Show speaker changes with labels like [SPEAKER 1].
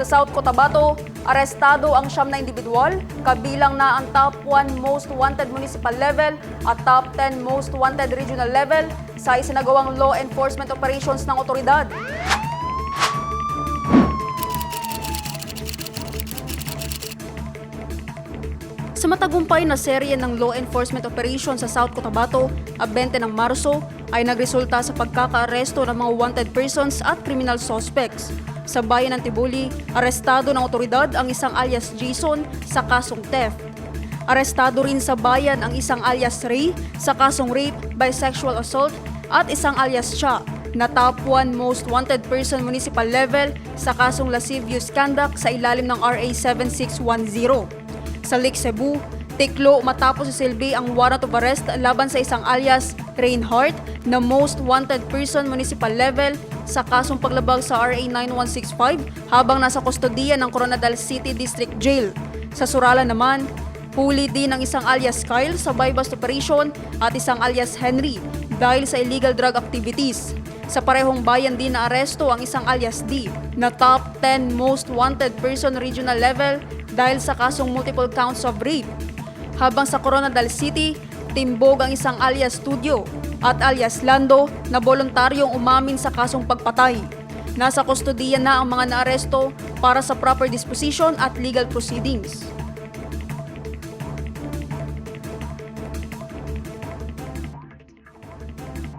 [SPEAKER 1] Sa South Cotabato, arestado ang siyam na individual, kabilang na ang top 1 most wanted municipal level at top 10 most wanted regional level sa isinagawang law enforcement operations ng otoridad. Sa matagumpay na serye ng law enforcement operation sa South Cotabato, ab 20 ng Marso ay nagresulta sa pagkakaaresto ng mga wanted persons at criminal suspects. Sa bayan ng Tibuli, arestado ng otoridad ang isang alias Jason sa kasong theft. Arestado rin sa bayan ang isang alias Ray sa kasong rape by sexual assault at isang alias Cha na top 1 most wanted person municipal level sa kasong lascivious conduct sa ilalim ng RA 7610. Sa Lake Cebu, tiklo matapos si Silby ang warrant of arrest laban sa isang alias Reinhardt na most wanted person municipal level sa kasong paglabag sa RA 9165 habang nasa kustodiya ng Coronadal City District Jail. Sa Surala naman, huli din ang isang alias Kyle sa buy-bust operation at isang alias Henry dahil sa illegal drug activities. Sa parehong bayan din na aresto ang isang alias D na top 10 most wanted person regional level dahil sa kasong multiple counts of rape. Habang sa Coronadal City, timbog ang isang alias Studio at alias Lando na voluntaryong umamin sa kasong pagpatay. Nasa kustodiya na ang mga naaresto para sa proper disposition at legal proceedings.